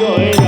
জয়